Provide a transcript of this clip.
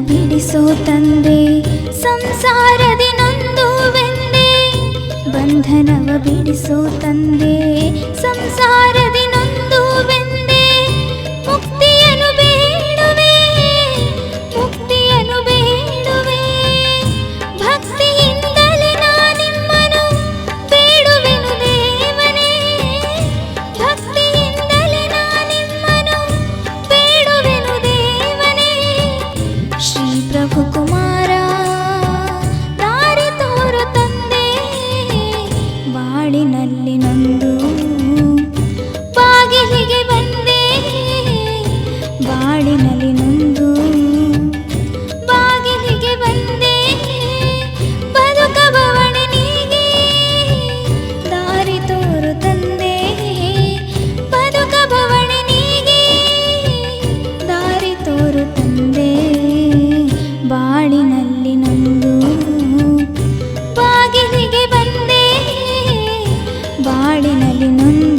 ಬಿಡಿಸೋ ತಂದೆ ಸಂಸಾರದಿ ಬಂಧನವ ಬಿಡಿಸೋ ತಂದೆ ಸಂಸಾರದಿ ನಲ್ಲಿನೊಂದು ಬಾಳಿನಲ್ಲಿ ನೊಂದು